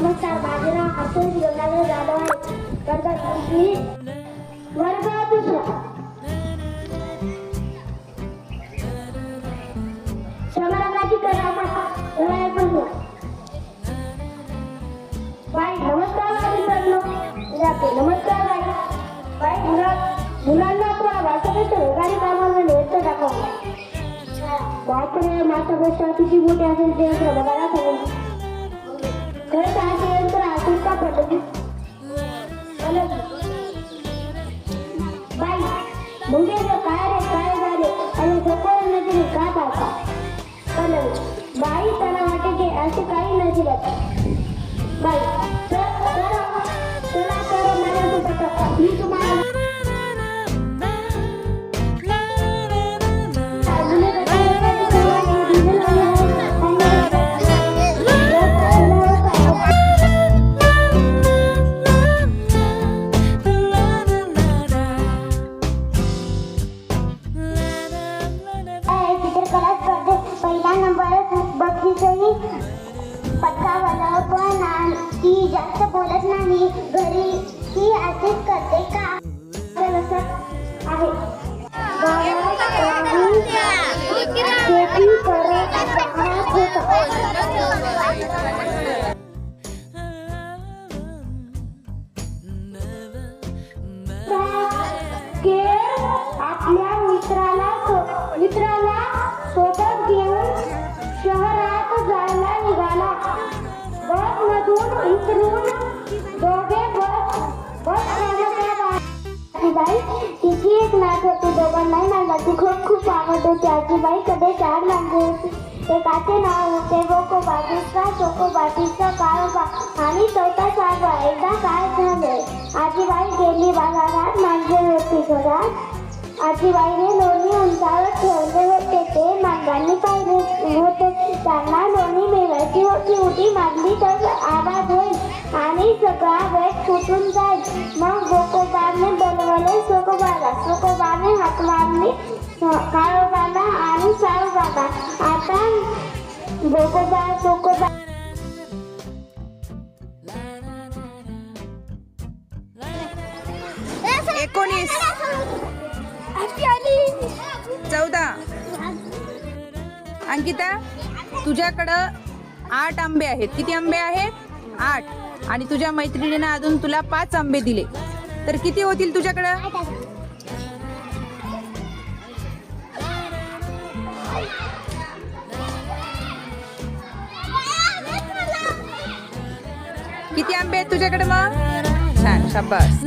आतून जेवणाला जाधव आहे. वर्गात दुसरी वर्ग दुसरा समारंभाची करामत डोळे बाई नमस्कार बाई मित्रांनो जाते नमस्कार बाई. बाई मुला मुलांना आपल्या भाषेत वेगाने कामाला नियुक्त टाकावं बापरे माझ्यापेक्षा किती मोठी असेल ते बघायला सांगेल खरंच आहे यंत्र असेल का पद्धती बाई मुंगे काय रे काय झाले आणि सकोर नजरे का पाहता कलम बाई त्याला वाटे आ- ती जास्त बोलत नाही घरी ती असेच करते का हे लक्षात आहे गावात राहून शेती करत राहत होता. खेळ आपल्या मित्राला सो- मित्राला सोबत घेऊन आजीबाई. तिची एक नाच होती दोघांनाही नाचाची खूप खूप आवड होती. आजीबाई कडे चार नांगे होती. एकाचे नाव होते गोको बाजीचा चोको बाजीचा काळोबा आणि चौथा साबा एकदा काय झाले? आजीबाई गेली बाजारात मांजर होती. घरात आजीबाईने लोणी उंचावर ठेवले होते. ते मांजरांनी पाहिले होते. त्यांना लोणी मिळवायची होती. उडी मारली तर आवाज होईल आणि सगळा वेळ फुटून जाईल. मग गोकोबाने बोलवले सोकोबाला. सोकोबाने हाक मारली काळोबाला आणि साळोबाला. आता गोकोबा सोकोबा एकोणीस. चौदा. अंकिता तुझ्याकडं आठ आंबे आहेत. किती आंबे आहेत? आठ. आणि तुझ्या मैत्रिणीनं अजून तुला पाच आंबे दिले. तर किती होतील तुझ्याकडं? किती आंबे आहेत तुझ्याकडे मग? छान शाबास.